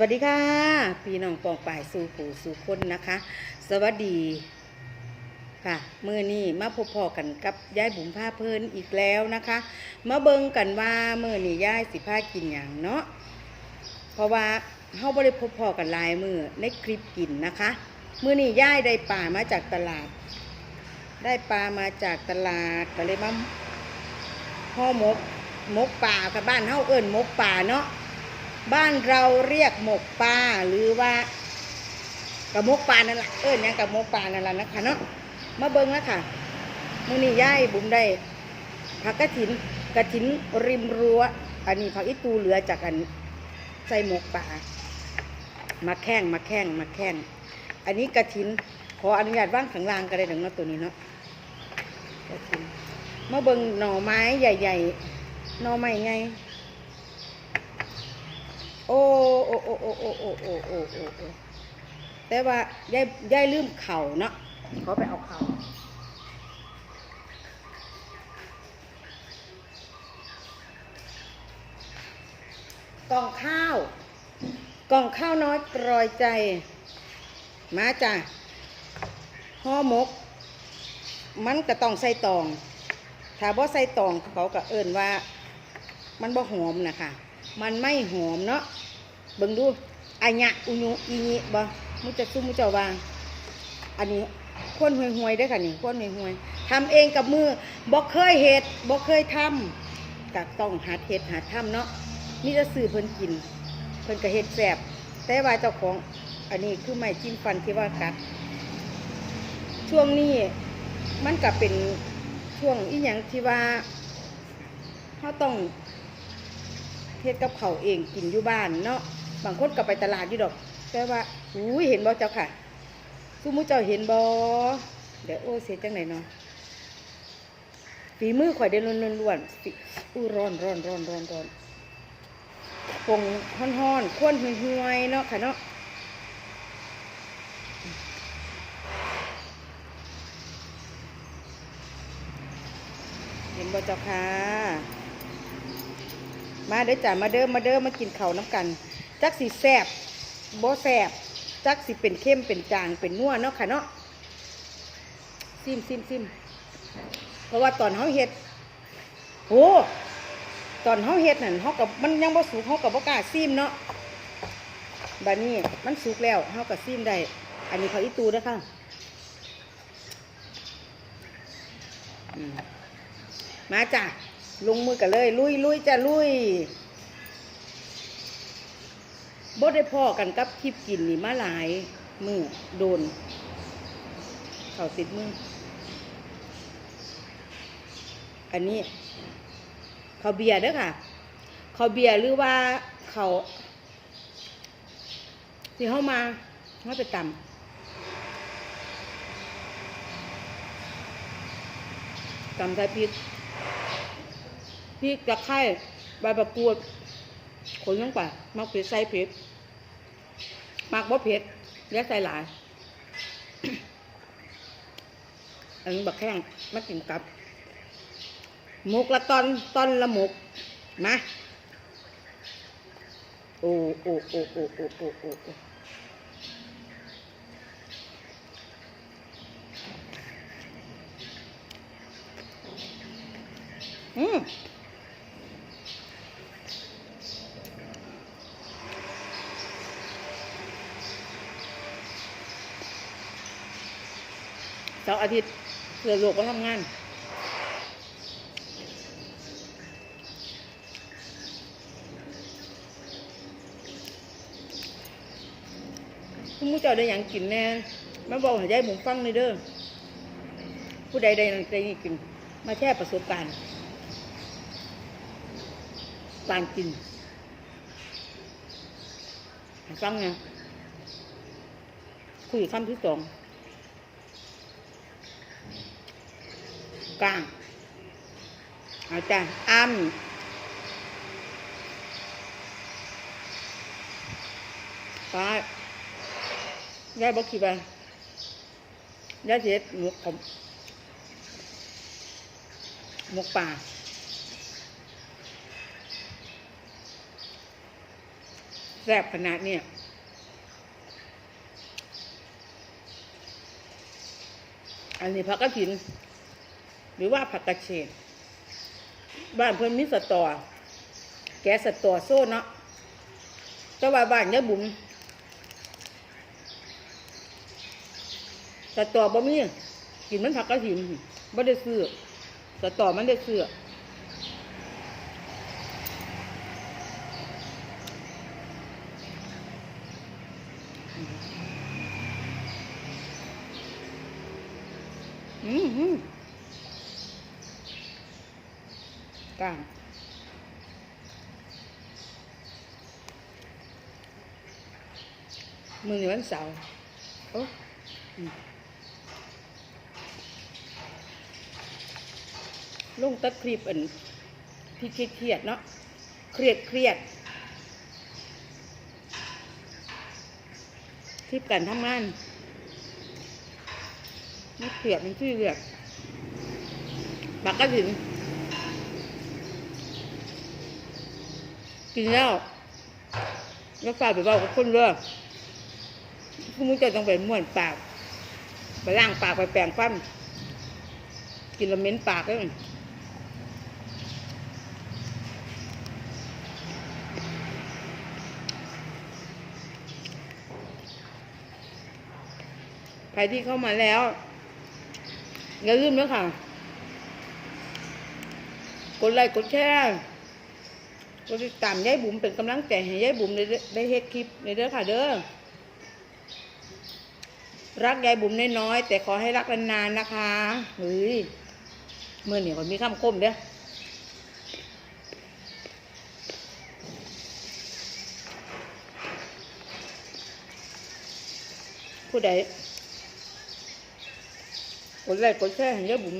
วัสดีค่ะพี่น้องปองป่ายสู่ผู้สู่คนนะคะ สวัสดีค่ะมือนี้มาพบพอกันกับยายบุ๋มผ้าเพลินอีกแล้วนะคะ มาเบิงกันว่ามือนี้ยายสิผ้ากินอย่างเนาะเพราะว่าเฮาบ่ได้พบพอกันหลายมือในคลิปกินนะคะมือนี้ยายได้ปลามาจากตลาด ได้ปลามาจากตลาดก็เลยมาห่อมกมกป่ากับบ้านเฮาเอิ้นมกป่าเนาะ บ้านเราเรียกหมกปลาหรือว่ากระมกปลานั่นแหละเอิ้นหยังกระมกปลานั่นแหละนะคะเนาะมาเบิ่งแล้วค่ะมื้อนี้ย่ายบุ๋มได้ผักกระถินกระถินริมรั้ว อันนี้ผักอีตูเหลือจากอันใส่หมกปลามาแข้งมาแข้งมาแข้งอันนี้กระถินขออนุญาตว่างข้างล่างก็ได้ดังเนาะตัวนี้เนาะกระถินมาเบิ่งหน่อไม้ใหญ่ ๆ หน่อไม้ไง โอ้โอ้โอ้โอ้โอ้โอ้โอ้โอ้โอ้แต่ว่ายายยายลืมเข่าเนาะเขาไปเอาเข่ากล่องข้าว กล่องข้าวน้อยกรอยใจ มาจ้ะห่อหมก มันก็ต้องใส่ตอง ถ้าบ่ใส่ตองเขาก็เอิ้นว่า มันบ่หอมนะคะ มันไม่หอมเนาะ เบิ่งดูอันยะอุญุอีญิบ่มุจะซุ่มมุจะวาง อันนี้ควนห่วยๆได้ค่ะนี่ควนห่วยๆทำเองกับมือบ่เคยเฮ็ดบ่เคยทำก็ต้องหัดเฮ็ดหัดทำเนาะนี่จะซื้อเพิ่นกิน เพิ่นก็เฮ็ดแซ่บแต่ว่าเจ้าของ อันนี้คือไม้จิ้มฟันที่ว่ากัด ช่วงนี้มันก็เป็นช่วงอีหยังที่ว่าเขาต้องเฮ็ดกับเขาเองกินอยู่บ้านเนาะ บางคนก็ไปตลาดอยู่ดอก แต่ว่าอุ้ยเห็นบ่เจ้าค่ะซุมุเจ้าเห็นบ่เดี๋ยวโอ้เสียจังไหนเนาะฝีมือข่อยได้ล้วนล้วนๆอู้ร้อนร้อนร้อนร้อนร้อนปงฮ้อนฮ้อนๆควนห่วยๆเนาะค่ะเนาะเห็นบ่เจ้าค่ะ มาเด้อจ้ามาเด้อมาเด้อมากินข้าวน้ำกัน จักสิแซบบ่แซบจักสิเป็นเข้มเป็นจางเป็นนัวเนาะค่ะเนาะซิมซิมซิมเพราะว่าตอนเฮาเฮ็ดโอ้ตอนเฮาเฮ็ดนั่นเฮากับมันยังบ่สุกเฮากับบ่กล้าซิมเนาะบัดนี้มันสุกแล้วเฮาก็ซิมได้อันนี้เขาอีตูเด้ค่ะมาจ้ะลงมือกันเลย ลุยลุยจะลุย บ่ได้พ่อกันกับคลิปกินนี่มาหลายมือโดน เข่าติดมือ อันนี้ เขาเบียร์เด้อค่ะ เขาเบียร์หรือว่าเขาที่เข้ามาเขาไปตำตำไทยพริกพริกตะไคร้ใบมะกรูดขนลงไปมักเผ็ดใส่เผ็ด มากบ่เผ็ดเลี้ยใส่หลาย อันนี้บักแข้งมากินกับ หมกละตอนตอนละหมกมาโอ้โอ้โอ้โอ้โอ้โอ้โอ้อืม เสาร์อาทิตย์เสือโลกก็ทำงานคุณมู้เจ้าได้หยังกินแน่มาบอกให้ยายบุ๋มฟังเลยเด้อผู้ใดใดนั่นใดนี่กิน มาแชร์ประสบการณ์การกินฟังไงคุยคำที่สอง กลางเอาจ้ะอ้ำฟ้ายายบอกกี่ใบยายเจ็ดหมกผมหมกป่าแซ่บขนาดเนี่ยอันนี้ผักกระถิน หรือว่าผักกระเฉดบ้านเพิ่นมีสตอ แกสตอโซ่เนาะแต่ว่าบ้านเนี่ยบุ๋มสตอบ่มีกินมันผักกระถินบ่ได้ซื้อสตอมันได้ซื้อมอืมางมือนี่วันเสาร์โอ้ลงตะคลิปอันที่เครียดเนาะเครียดเครียดคลิปการทำงานไม่เปียกมันชื่อเรียกบักกระถิน กินแล้วแล้วฝากไปบอกกับคนเด้อพวกมึงจะต้องไปม้วนปาก ไปล้างปากไปแปรงฟันกินล้วเม็นปากเลยใครที่เข้ามาแล้ว อย่าลืมนะค่ะ กดไลค์กดแชร์ กดติตามยายบุ๋มเป็นกำลังใจให้ยายบุ๋มได้ได้เฮ็ดคลิปในเด้อค่ะเด้อรักยายบุ๋มน้อยๆแต่ขอให้รักนานๆนะคะเฮ้ยเมื่อนี่คนมีคำคมเด้อผู้ใดกดไลค์กดแชร์ให้ยายบุ๋ม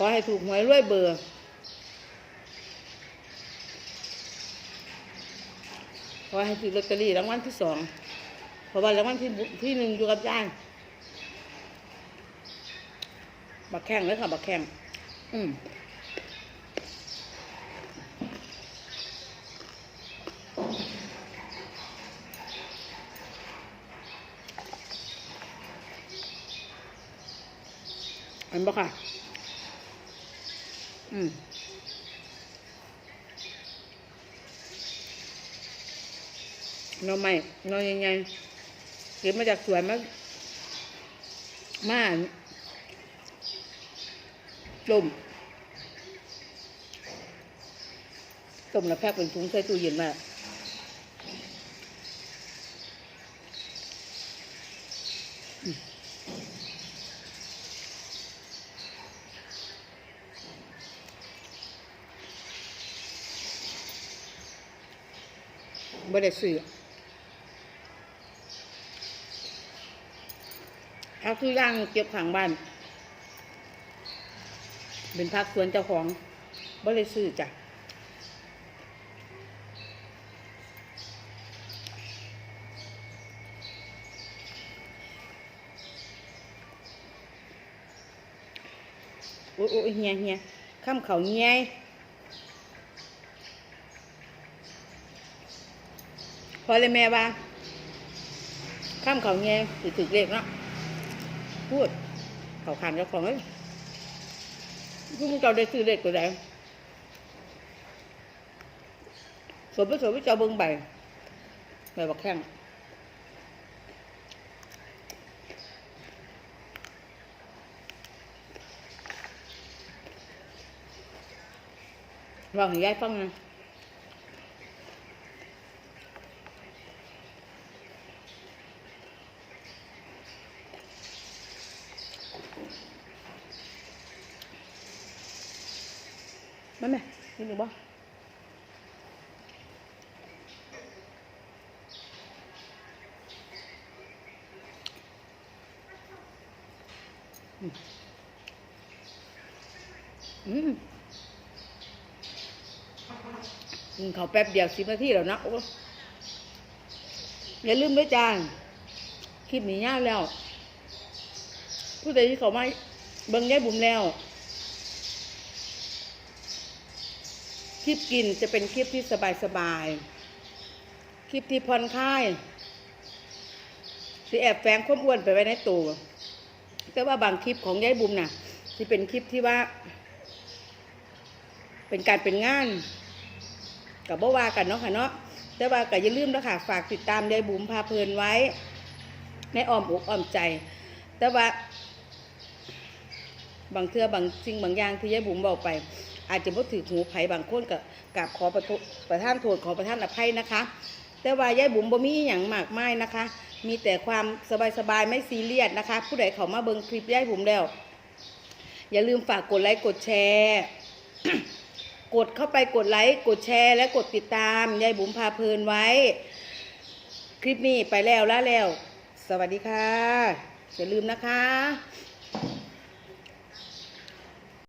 ขอให้ถูกหวยรวยเบอร์ขอให้ถูกลอตเตอรี่รางวัลที่สองเพราะว่ารางวัลที่ที่หนึ่งอยู่กับย่างบักแข้งเลยค่ะบักแข้งอืมอันบ่ค่ะ น้อไม้หน่อยังไงเก็บมาจากสวนมามาต้มต้มแล้วแพ็คเป็นถุงใส่ตู้เย็นมา บ่ได้ซื้อเอาทุกอย่างเก็บขังบ้าน เป็นพักสวนเจ้าของบ่ได้ซื้อจ้ะโอ้ยโอ้ยเฮียเฮียข้ามเขาเฮีย พอเลยแม่ว่าข้ามเขาเฮียถือถือเลขเนาะพูด เขาขานเจ้าของเอ้ยพวกมึงเจ้าได้ซื้อเลขตัวใดสมไปสมไปเจ้าเบิ้งใบใบบักแข้งลองให้ยายฟังนะมาแม่กินหรือบ่อืมอืม กินเขาแป๊บเดียวสิบนาทีแล้วนะโอ้อย่าลืมด้วยจ้าคลิปนี้ยาวแล้ว ผู้ใดที่เขามาเบิ่งยายบุ๋มแล้ว คลิปกินจะเป็นคลิปที่สบายๆคลิปที่ผ่อนคลาย สิแอบแฝงความอ้วนไปไว้ในตัว แต่ว่าบางคลิปของยายบุ๋มน่ะ ที่เป็นคลิปที่ว่า เป็นการเป็นงานกับบ่ว่ากันเนาะค่ะเนาะแต่ว่าก็อย่าลืมนะคะฝากติดตามยายบุ๋มพาเพลินไว้ ในอ้อมอกอ้อมใจ แต่ว่า บางเทื่อบางสิ่งบางอย่างที่ยายบุ๋มบอกไป อาจจะบ่ถือหูไผ่บางคนก็กราบขอประทประท่านโทษขอประท่านอภัยนะคะ แต่ว่ายายบุ๋มบ่มีอย่างมากมายนะคะ มีแต่ความสบายๆไม่ซีเรียสนะคะ ผู้ใดเขามาเบิงคลิปยายบุ๋มแล้ว อย่าลืมฝากกดไลค์กดแชร์กดเข้าไปกดไลค์กดแชร์และกดติดตามยายบุ๋มพาเพลินไว้ คลิปนี้ไปแล้วละแล้ว สวัสดีค่ะ อย่าลืมนะคะ